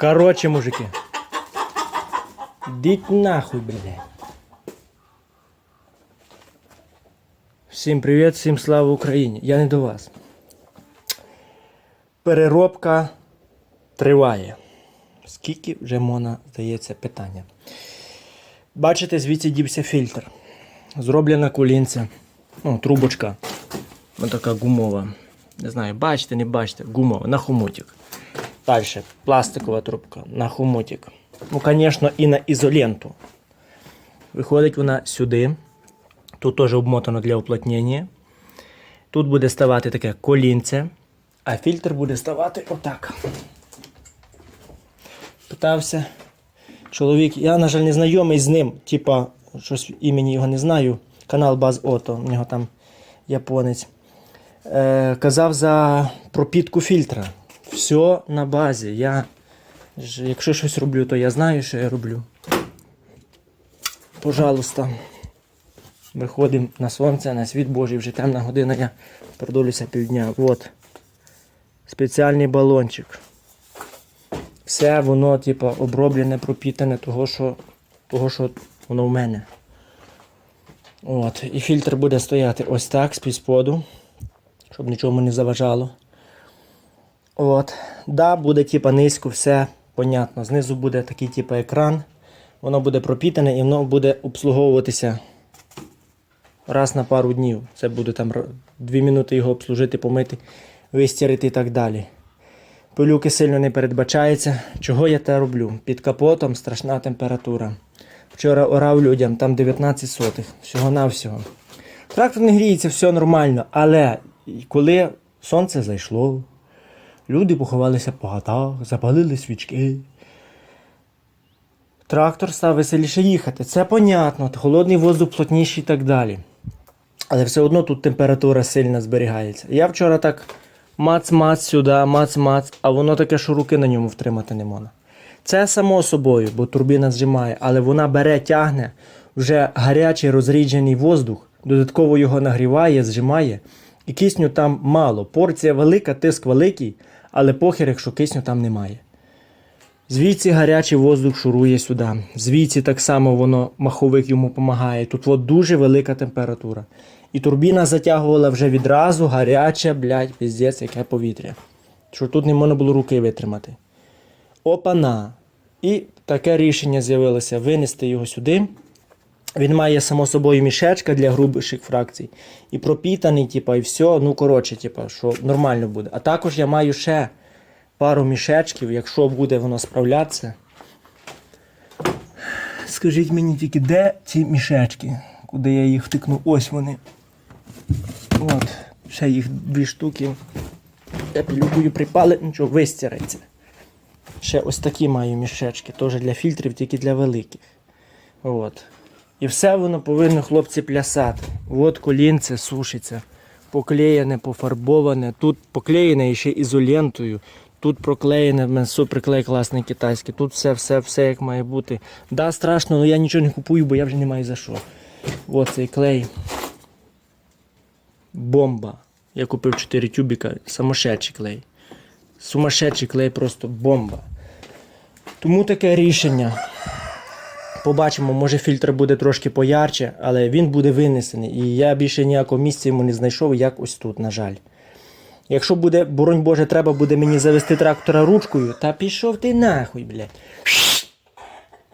Короче, мужики. Ідіть нахуй, блядь. Всім привіт, всім слава Україні. Я не до вас. Переробка триває. Скільки вже можна, здається, питання. Бачите, звідси дівся фільтр. Зроблена колінця. Ну, трубочка. Ось така гумова. Не знаю, бачите, не бачите, гумова, на хомутик. Далі, пластикова трубка на хомутик. Ну, звісно, і на ізоленту. Виходить вона сюди. Тут теж обмотано для уплотнення. Тут буде ставати таке колінце, а фільтр буде ставати отак. Питався чоловік, я, на жаль, не знайомий з ним, типа, щось імені його не знаю. Канал Баз Ото, у нього там японець. Е, казав за пропітку фільтра. Все на базі. Я, якщо щось роблю, то я знаю, що я роблю. Пожалуйста. Виходимо на сонце, на світ Божий, вже темна година, я продолюся півдня. От. Спеціальний балончик. Все воно, типу, оброблене, пропітане, того, що, того, що воно в мене. От. І фільтр буде стояти ось так, з-під споду, щоб нічому не заважало. От. Да, буде типа низько, все понятно. Знизу буде такий типу екран. Воно буде пропітане і воно буде обслуговуватися раз на пару днів. Це буде там 2 минути його обслужити, помити, вистірити і так далі. Пилюки сильно не передбачається. Чого я те роблю? Під капотом страшна температура. Вчора орав людям, там 19 сотих, всього-навсього. Трактор не гріється, все нормально, але коли сонце зайшло, люди поховалися по хатах, запалили свічки. Трактор став веселіше їхати. Це понятно, холодний воздух плотніший і так далі. Але все одно тут температура сильно зберігається. Я вчора так мац-мац сюди, мац-мац, а воно таке, що руки на ньому втримати не можна. Це само собою, бо турбіна зжимає, але вона бере, тягне вже гарячий розріджений воздух, додатково його нагріває, зжимає. І кисню там мало. Порція велика, тиск великий, але похер, якщо кисню там немає. Звідси гарячий воздух шурує сюди. Звідси так само воно маховик йому допомагає. Тут от дуже велика температура. І турбіна затягувала вже відразу гаряче, блядь, піздець, яке повітря. Що тут не можна було руки витримати. Опана. І таке рішення з'явилося винести його сюди. Він має само собою мішечка для грубших фракцій. І пропітаний, типа, і все. Ну, коротше, типа, що нормально буде. А також я маю ще пару мішечків, якщо буде воно справлятися. Скажіть мені тільки, де ці мішечки? Куди я їх втикну? Ось вони. От, ще їх дві штуки. Я пілюкою припали, нічого, вистирається. Ще ось такі маю мішечки, теж для фільтрів, тільки для великих. От. І все воно повинно, хлопці, плясати. От колінце сушиться. Поклеєне, пофарбоване. Тут поклеєне ще ізолентою. Тут проклеєне, в мене суперклей класний китайський. Тут все, все, все як має бути. Да, страшно, але я нічого не купую, бо я вже не маю за що. От цей клей. Бомба. Я купив 4 тюбіка, самошедший клей. Сумасшедший клей, просто бомба. Тому таке рішення. Побачимо, може фільтр буде трошки поярче, але він буде винесений. І я більше ніякого місця йому не знайшов, як ось тут, на жаль. Якщо буде, боронь Боже, треба буде мені завести трактора ручкою, та пішов ти нахуй, блядь.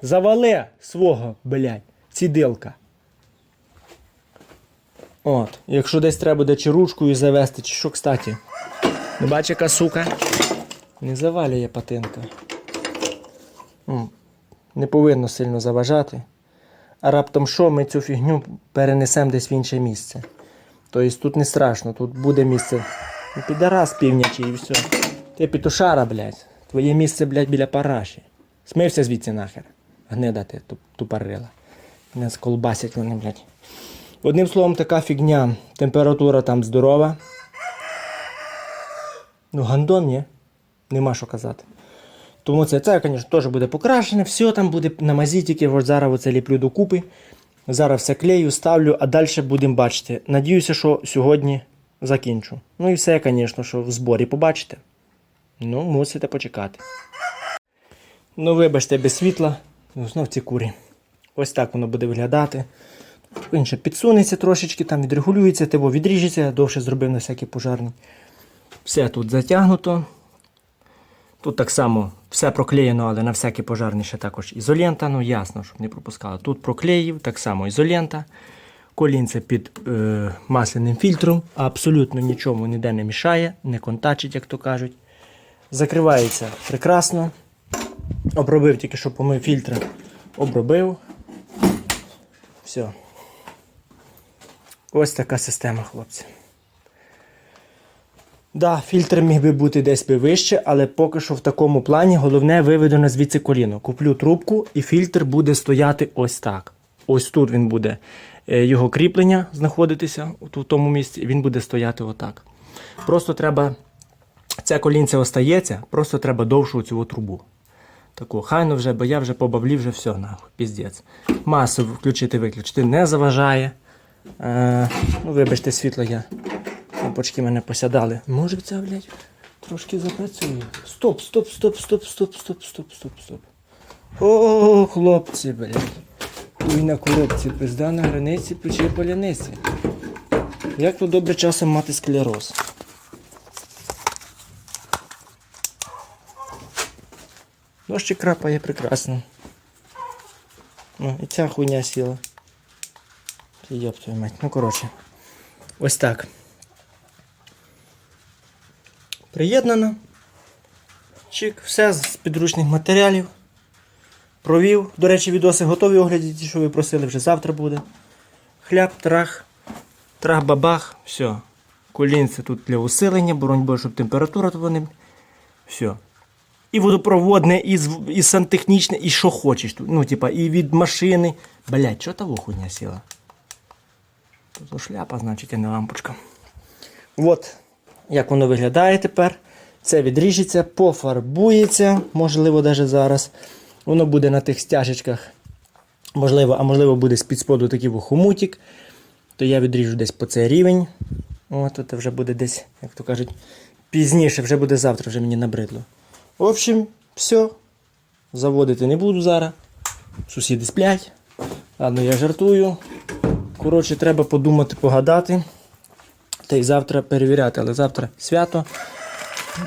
Завале свого, блядь, цідилка. От, якщо десь треба буде чи ручкою завести, чи що, кстати. Не бачиш, яка сука? Не завалює патинка. М, Не повинно сильно заважати. А раптом що ми цю фігню перенесемо десь в інше місце. Тобто тут не страшно, тут буде місце. Ну, Підарас півнячий і все. Ти петушара, блядь. Твоє місце, блядь, біля параші. Смився звідси нахер. Гнида ти туп- тупорила. Не сколбасять вони, блядь. Одним словом, така фігня. Температура там здорова. Ну, гандон, ні. Нема що казати. Тому це, це, звісно, теж буде покрашене, все там буде на мазітіки, ось зараз оце ліплю докупи. Зараз все клею, ставлю, а далі будемо бачити. Надіюся, що сьогодні закінчу. Ну і все, звісно, що в зборі побачите. Ну, мусите почекати. Ну, вибачте, без світла. Ну, знов ці курі. Ось так воно буде виглядати. Він ще підсунеться трошечки, там відрегулюється, тиво відріжеться, довше зробив на всякі пожарні. Все тут затягнуто. Тут так само все проклеєно, але на всякі пожарні ще також ізолента. Ну ясно, щоб не пропускало. Тут проклеїв, так само ізолента. Колінце під е, масляним фільтром. Абсолютно нічому ніде не мішає, не контачить, як то кажуть. Закривається прекрасно. Обробив тільки що помив фільтри. Обробив. Все. Ось така система, хлопці. Да, фільтр міг би бути десь би вище, але поки що в такому плані головне виведено звідси коліно. Куплю трубку і фільтр буде стояти ось так. Ось тут він буде е, його кріплення знаходитися у тому місці, він буде стояти отак. Просто треба. Це колінце остається, просто треба довшу цю трубу. Таку, хайно вже, бо я вже побавлів, вже все, нахуй, піздець. Масу включити, виключити не заважає. Е, ну, вибачте, світло я. Лампочки мене посядали. Може ця, блядь, трошки запрацює. Стоп, стоп, стоп, стоп, стоп, стоп, стоп, стоп, стоп. О, хлопці, блядь. Ой, на коробці, пизда на границі, пече поляниці. Як тут добре часом мати склероз? Дощик крапає прекрасно. Ну, і ця хуйня сіла. Йоп твою мать. Ну, коротше. Ось так. Приєднано. Чик, все з підручних матеріалів. Провів. До речі, відоси готові огляді, ті, що ви просили, вже завтра буде. Хляб, трах, трах-бабах, все. Колінце тут для усилення, боронь щоб температура тут не. Все. І водопроводне, і, і сантехнічне, і що хочеш тут. Ну, типа, і від машини. Блять, що того хуйня сіла? Тут шляпа, значить, а не лампочка. От, як воно виглядає тепер. Це відріжеться, пофарбується, можливо, навіть зараз. Воно буде на тих стяжечках. Можливо, а можливо, буде з-під споду такий хомутик. То я відріжу десь по цей рівень. От, це вже буде десь, як то кажуть, пізніше, вже буде завтра, вже мені набридло. В общем, все. Заводити не буду зараз. Сусіди сплять. Ладно, я жартую. Коротше, треба подумати, погадати. Та й завтра перевіряти, але завтра свято.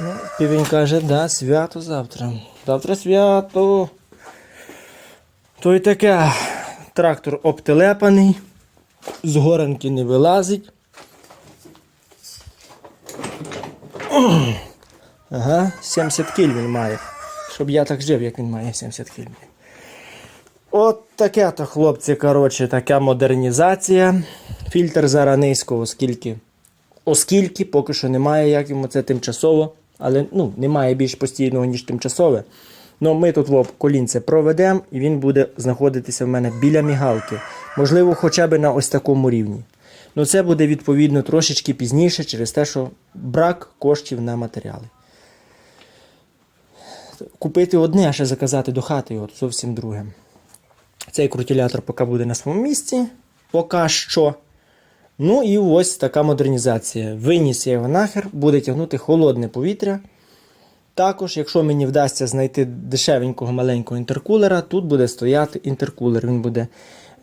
Ну, півень каже, да, свято завтра. Завтра свято. То й таке. Трактор обтелепаний, з горанки не вилазить. Ага, 70 кіль він має. Щоб я так жив, як він має 70 кіль. От таке то, хлопці, коротше, така модернізація. Фільтр зараз низько, оскільки. Оскільки поки що немає, як йому це тимчасово, але ну, немає більш постійного, ніж тимчасове. Ну, ми тут в колінце проведемо і він буде знаходитися в мене біля мігалки. Можливо, хоча б на ось такому рівні. Ну, це буде відповідно трошечки пізніше через те, що брак коштів на матеріали. Купити одне, а ще заказати до хати от зовсім друге. Цей крутилятор поки буде на своєму місці. Поки що. Ну і ось така модернізація. Виніс я його нахер, буде тягнути холодне повітря. Також, якщо мені вдасться знайти дешевенького маленького інтеркулера, тут буде стояти інтеркулер. Він буде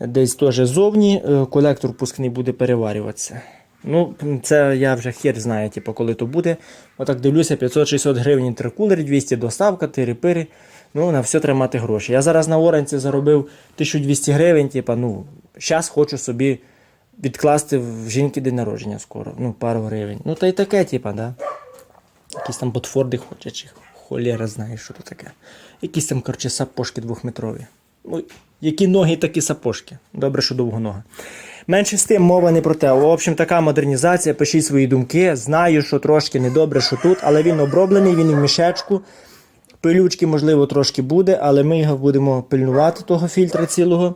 десь теж зовні, е, колектор пускний буде переварюватися. Ну, це я вже хер знаю, типу, коли то буде. Отак дивлюся, 560 гривень інтеркулер, 200 доставка, тири-пири. Ну, на все треба мати гроші. Я зараз на Оранці заробив 1200 гривень, типу, ну, зараз хочу собі відкласти в жінки день народження скоро. Ну, пару гривень. Ну, та й таке, типа, да. Якісь там ботфорди хоче, чи холєра знає, що то таке. Якісь там, коротше, сапожки двохметрові. Ну, які ноги, такі сапожки. Добре, що довго нога. Менше з тим мова не про те. В общем, така модернізація, пишіть свої думки. Знаю, що трошки недобре, що тут, але він оброблений, він в мішечку. Пилючки, можливо, трошки буде, але ми його будемо пильнувати, того фільтра цілого.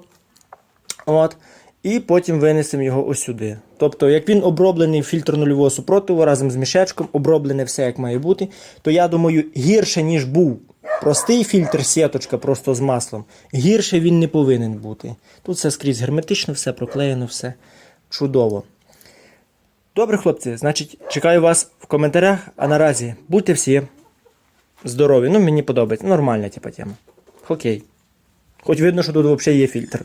От. І потім винесемо його ось сюди. Тобто, як він оброблений фільтр нульового супротиву разом з мішечком, оброблене все як має бути, то я думаю, гірше, ніж був простий фільтр сіточка просто з маслом, гірше він не повинен бути. Тут все скрізь герметично, все проклеєно, все чудово. Добре, хлопці, значить, чекаю вас в коментарях, а наразі будьте всі здорові. Ну, мені подобається. Нормальна типа тема. окей. Хоч видно, що тут взагалі є фільтр.